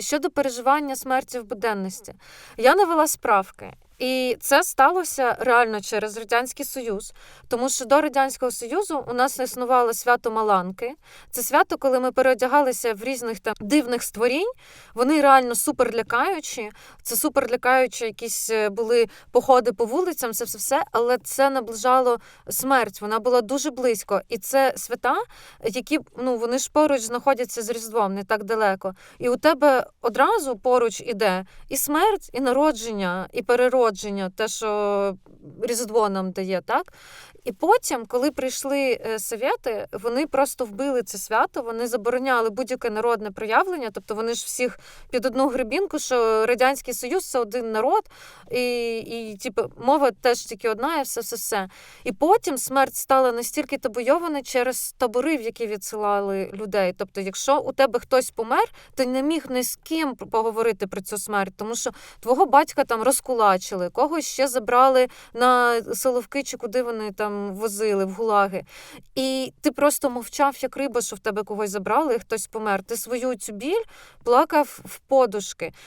Щодо переживання смерті в буденності, я навела справки. І це сталося реально через радянський союз, тому що до радянського союзу у нас існувало свято Маланки. Це свято, коли ми переодягалися в різних там дивних створінь. Вони реально супер лякаючі. Це супер лякаючі, якісь е, були походи по вулицям, це все все, але це наближало смерть. Вона була дуже близько. І це свята, які ну вони ж поруч знаходяться з Різдвом, не так далеко. І у тебе одразу поруч іде і смерть, і народження, і переродження, те, що Різдво нам дає, так? І потім, коли прийшли е, совєти, вони просто вбили це свято, вони забороняли будь-яке народне проявлення, тобто вони ж всіх під одну грибінку, що Радянський Союз це один народ, і, і типу, мова теж тільки одна, і все, все, все. І потім смерть стала настільки табуйована через табори, в які відсилали людей. Тобто, якщо у тебе хтось помер, ти не міг ні з ким поговорити про цю смерть, тому що твого батька там розкулачили, когось ще забрали на Соловки чи куди вони там возили в гулаги. І ти просто мовчав, як риба, що в тебе когось забрали, і хтось помер. Ти свою цю біль плакав в подушки.